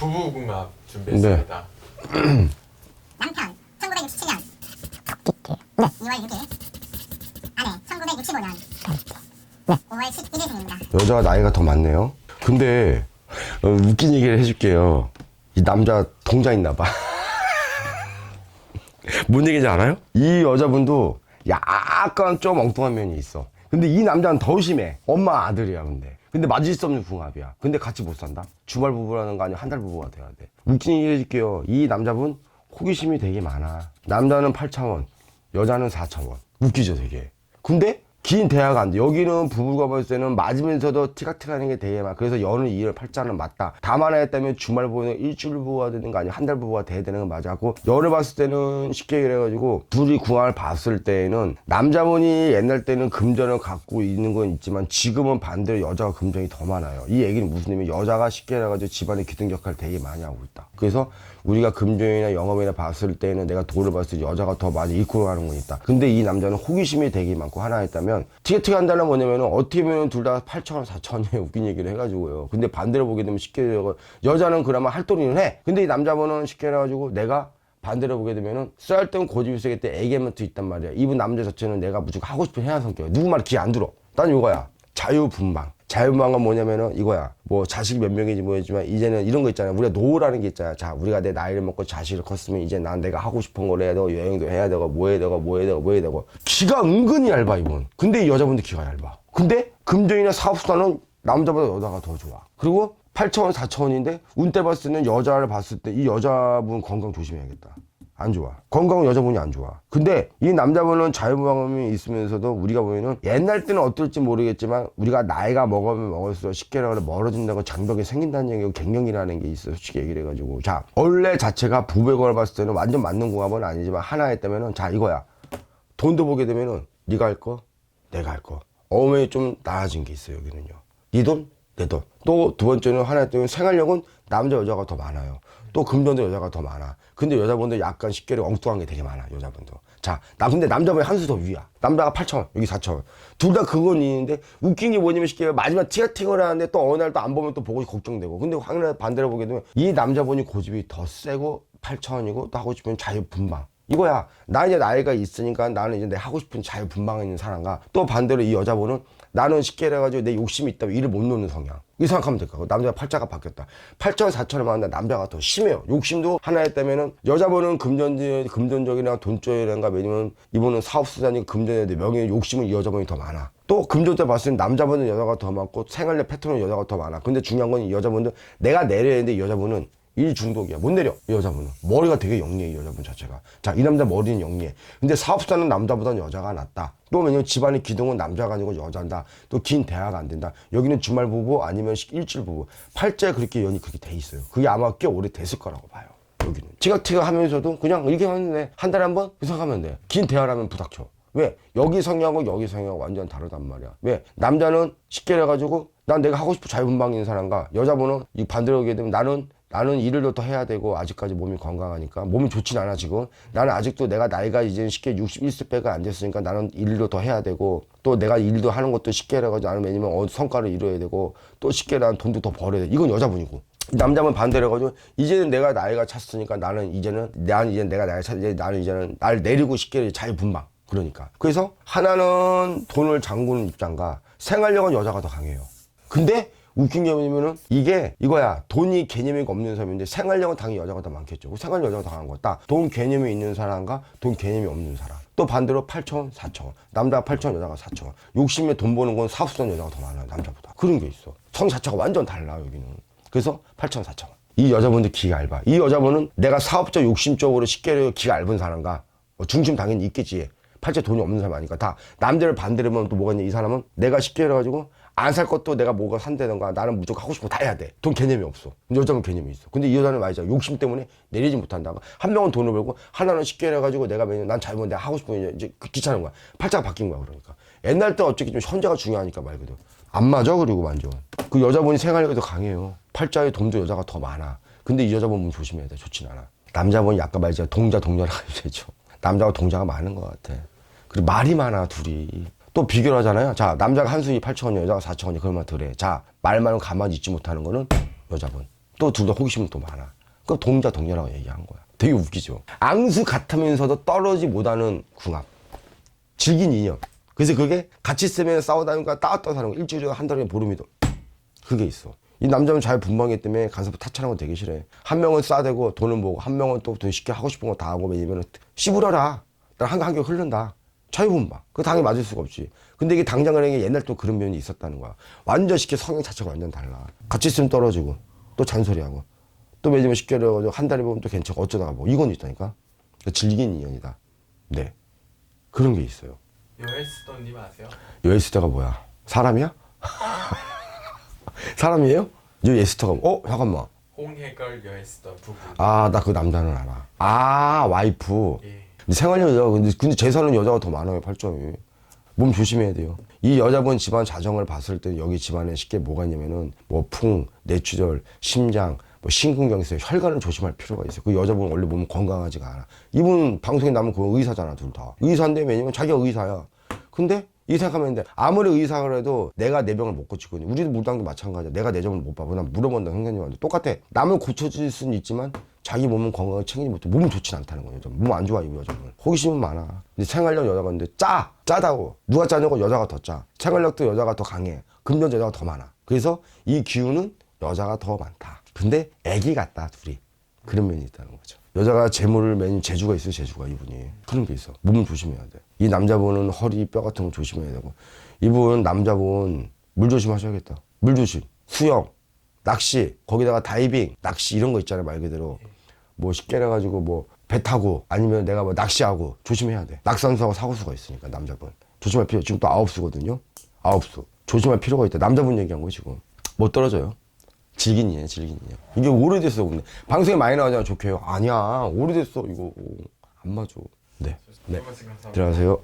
부부궁합 준비했습니다. 남편 1967년 네. 2월 6일 아내 1965년 5월 11일 생입니다. 여자가 나이가 더 많네요. 근데 어, 웃긴 얘기를 해줄게요. 이 남자 동자 있나 봐. 뭔 얘기인지 알아요? 이 여자분도 약간 좀 엉뚱한 면이 있어. 근데 이 남자는 더 심해. 엄마 아들이야, 근데. 근데 맞을 수 없는 궁합이야. 근데 같이 못 산다? 주말 부부라는 거 아니야. 한 달 부부가 돼야 돼. 얘기 해줄게요. 이 남자분 호기심이 되게 많아. 남자는 8차원, 여자는 4차원. 웃기죠, 되게. 근데 긴 대화가 안 돼. 여기는 부부가 봤을 때는 맞으면서도 티각티각하는 게 되게 많아. 그래서 연은 2월 8자는 맞다. 다만 했다면 주말 부부는 일주일 부부가 되는 거 아니야. 한 달 부부가 돼야 되는 건 맞았고 열을 봤을 때는 쉽게 그래가지고 둘이 궁합을 봤을 때는 남자분이 옛날 때는 금전을 갖고 있는 건 있지만 지금은 반대로 여자가 금전이 더 많아요. 이 얘기는 무슨 의미? 여자가 쉽게 해가지고 집안의 기둥 역할을 되게 많이 하고 있다. 그래서 우리가 금전이나 영업이나 봤을 때는 내가 돈을 봤을 때 여자가 더 많이 잃고 가는 건 있다. 근데 이 남자는 호기심이 되게 많고 하나 했다면 티켓팅 한다는 뭐냐면은 어떻게 보면 둘 다 8천원, 4천원에 웃긴 얘기를 해가지고요. 근데 반대로 보게 되면 쉽게 되고 여자는 그나마 할 돈이는 해. 근데 이 남자분은 쉽게 해가지고 내가 반대로 보게 되면은 쌀땐 고집이 세게 때 애기멘트 있단 말이야. 이분 남자 자체는 내가 무조건 하고 싶은 해야 성격. 누구 말 귀 안 들어. 난 이거야. 자유분방. 자유분방은 뭐냐면은 이거야. 뭐 자식 몇 명인지 모르지만 이제는 이런 거 있잖아요. 우리가 노라는 게 있잖아. 자, 우리가 내 나이를 먹고 자식을 컸으면 이제 난 내가 하고 싶은 걸 해야 되고 여행도 해야 되고 뭐 해야 되고 뭐 해야 되고 뭐 해야 되고. 기가 은근히 얇아 이분. 근데 이 여자분들 기가 얇아. 근데 금전이나 사업수단은 남자보다 여자가 더 좋아. 그리고 8천원, 4천원인데 운때 봤을 때는 여자를 봤을 때 이 여자분 건강 조심해야겠다. 안 좋아. 건강은 여자분이 안 좋아. 근데 이 남자분은 자유분방함이 있으면서도 우리가 보면은 옛날 때는 어떨지 모르겠지만 우리가 나이가 먹으면 먹을수록 쉽게 말하면 멀어진다고 장벽이 생긴다는 얘기고 갱년이라는 게 있어. 솔직히 얘기를 해가지고. 자, 원래 자체가 부백을 봤을 때는 완전 맞는 궁합은 아니지만 하나 했다면은 자, 이거야. 돈도 보게 되면은 네가 할 거, 내가 할 거. 어머니 좀 나아진 게 있어요, 여기는요. 네 돈, 내 돈. 또 두 번째는 하나 했더니 생활력은 남자 여자가 더 많아요. 또 금전도 여자가 더 많아. 근데 여자분도 약간 쉽게 엉뚱한 게 되게 많아, 여자분도. 자, 나 근데 남자분이 한 수 더 위야. 남자가 8천원, 여기 4천원. 둘다 그건 있는데 웃긴 게 뭐냐면 쉽게 마지막 티가팅을 하는데 또 어느 날 또 안 보면 또 보고 걱정되고. 근데 확률 반대로 보게 되면 이 남자분이 고집이 더 세고 8천원이고 또 하고 싶으면 자유 분방. 이거야. 나 이제 나이가 있으니까 나는 이제 내 하고 싶은 자유 분방에 있는 사람과 또 반대로 이 여자분은 나는 쉽게 해가지고 내 욕심이 있다고 일을 못 놓는 성향. 이 생각하면 될 거고. 남자가 팔자가 바뀌었다. 8천, 4천을 받는다. 남자가 더 심해요. 욕심도 하나 했다면은 여자분은 금전, 금전적이나 돈적이라든가 왜냐면 이분은 사업수단이 금전인데 명예 욕심은 이 여자분이 더 많아. 또 금전때 봤을 때 남자분은 여자가 더 많고 생활력 패턴은 여자가 더 많아. 근데 중요한 건이 여자분들 내가 내려야 되는데 이 여자분은 일 중독이야. 못 내려. 이 여자분은. 머리가 되게 영리해, 이 여자분 자체가. 자, 이 남자 머리는 영리해. 근데 사업사는 남자보다는 여자가 낫다. 또 왜냐면 집안의 기둥은 남자가 아니고 여자다. 또 긴 대화가 안 된다. 여기는 주말 부부 아니면 일주일 부부. 팔자에 그렇게 연이 그렇게 돼 있어요. 그게 아마 꽤 오래 됐을 거라고 봐요. 여기는. 티격티격 하면서도 그냥 이렇게 하는데 한 달에 한 번? 그 생각하면 돼. 긴 대화라면 부닥쳐. 왜? 여기 성향하고 여기 성향하고 완전 다르단 말이야. 왜? 남자는 쉽게 해가지고 난 내가 하고 싶은 자유분방인 사람과 여자분은 이 반대로 하게 되면 나는 나는 일을 더 해야 되고 아직까지 몸이 건강하니까 몸이 좋진 않아 지금. 나는 아직도 내가 나이가 이제 쉽게 61세배가 안 됐으니까 나는 일도 더 해야 되고 또 내가 일도 하는 것도 쉽게 해가지고 나는 왜냐면 어, 성과를 이뤄야 되고 또 쉽게 난 돈도 더 벌어야 돼. 이건 여자분이고. 남자분 반대로 해가지고 이제는 내가 나이가 찼으니까 나는 이제는 난 이제 내가 나이 찼 이제 나는 이제는 날 내리고 쉽게 자유 분방 그러니까. 그래서 하나는 돈을 잠그는 입장과 생활력은 여자가 더 강해요. 근데 웃긴 게 뭐냐면은 이게 이거야. 돈이 개념이 없는 사람인데 생활력은 당연히 여자가 더 많겠죠. 생활 여자가 더 강한 거다. 돈 개념이 있는 사람과 돈 개념이 없는 사람. 또 반대로 8천 4천. 남자가 8천 여자가 4천. 욕심에 돈 버는 건 사업수단 여자가 더 많아요 남자보다. 그런 게 있어. 성 자체가 완전 달라 여기는. 그래서 8천 4천. 이 여자분들 기가 얇아. 이 여자분은 내가 사업적 욕심적으로 쉽게 기가 얇은 사람과 뭐 중심 당연히 있겠지. 팔자 돈이 없는 사람 아니까 다 남들을 반대로 하면 또 뭐가 있냐. 이 사람은 내가 쉽게 해가지고 안 살 것도 내가 뭐가 산다던가 나는 무조건 하고 싶은 거 다 해야 돼. 돈 개념이 없어. 여자는 개념이 있어. 근데 이 여자는 말이죠. 욕심 때문에 내리지 못한다. 한 명은 돈을 벌고 하나는 쉽게 해가지고 내가 왜냐면 난 잘못 내가 하고 싶은 거 이제 그 귀찮은 거야. 팔자가 바뀐 거야 그러니까. 옛날 때 어차피 좀 현재가 중요하니까 말 그대로. 안 맞아 그리고 완전. 그 여자분이 생활력이 더 강해요. 팔자에 돈도 여자가 더 많아. 근데 이 여자분 조심해야 돼. 좋진 않아. 남자분이 약간 말이죠. 동자 동자라고 되죠. 남자가 동자가 많은 것 같아. 그리고 말이 많아 둘이. 또 비교를 하잖아요. 자, 남자가 한 수이 8천원이 여자가 4천 원이 그러면 덜해. 자, 말만 가만히 있지 못하는 거는 여자분. 또 둘 다 호기심은 또 많아. 그럼 동자 동료라고 얘기한 거야. 되게 웃기죠. 앙수 같으면서도 떨어지 못하는 궁합. 질긴 인연. 그래서 그게 같이 쓰면 싸우다니까 따왔다 사는 거. 일주일에 한 달에 보름이도. 그게 있어. 이 남자는 잘 분방이기 때문에 간섭 타치하는 거 되게 싫어해. 한 명은 싸대고 돈은 모고 한 명은 또 돈 쉽게 하고 싶은 거 다 하고 왜냐면 씨부려라. 난한 한개 흐른다. 자유분방. 그거 당연히 맞을 수가 없지. 근데 이게 당장은행에 옛날 또 그런 면이 있었다는 거야. 완전 쉽게 성향 자체가 완전 달라. 같이 있으면 떨어지고 또 잔소리하고 또 매지면 쉽게 해가지고 한 달에 보면 또 괜찮고 어쩌다가 뭐 이건 있다니까. 그러니까 질긴 인연이다. 네. 그런 게 있어요. 요에스더님 아세요? 여에스터가 뭐야? 사람이야? 사람이에요? 여 에스터가 어 잠깐만. 홍해걸 여에스더 부부. 아 나 그 남자는 알아. 아 와이프. 예. 생활력 여자가 근데, 근데 재산은 여자가 더 많아요 8점이. 몸 조심해야 돼요. 이 여자분 집안 자정을 봤을 때 여기 집안에 쉽게 뭐가 있냐면은 뭐 풍, 뇌출혈, 심장, 뭐 심근경색, 혈관을 조심할 필요가 있어요. 그 여자분 원래 몸 건강하지가 않아. 이분 방송에 나면 그 의사잖아 둘 다. 의사인데 왜냐면 자기가 의사야. 근데 이 생각하면 돼. 아무리 의사가 해도 내가 내 병을 못 고치거든. 우리도 물당도 마찬가지야. 내가 내 점을 못 봐봐. 난 물어본다 선생님한테. 똑같아. 남을 고쳐줄 수는 있지만 자기 몸은 건강을 챙기지 못해. 몸은 좋진 않다는 거예요. 몸 안 좋아 이 여자는. 호기심은 많아. 근데 생활력 여자가 있는데 짜! 짜다고. 누가 짜냐고 여자가 더 짜. 생활력도 여자가 더 강해. 금전 여자가 더 많아. 그래서 이 기운은 여자가 더 많다. 근데 애기 같다 둘이. 그런 면이 있다는 거죠. 여자가 재물을 매는 재주가 있어요, 재주가 이분이. 그런 게 있어. 몸을 조심해야 돼. 이 남자분은 허리 뼈 같은 거 조심해야 되고. 이분 남자분 물 조심하셔야겠다. 물 조심. 수영, 낚시, 거기다가 다이빙, 낚시 이런 거 있잖아요, 말 그대로. 뭐 쉽게 해가지고 뭐 배 타고 아니면 내가 뭐 낚시하고 조심해야 돼. 낙산수하고 사고수가 있으니까 남자분. 조심할 필요. 지금 또 아홉 수거든요. 아홉 수. 조심할 필요가 있다. 남자분 얘기한 거 지금. 못 떨어져요. 질긴이에요, 질긴이에요. 이게 오래됐어, 근데. 방송에 많이 나오잖아, 좋게요. 아니야, 오래됐어, 이거. 안 맞아. 네. 네. 들어가세요.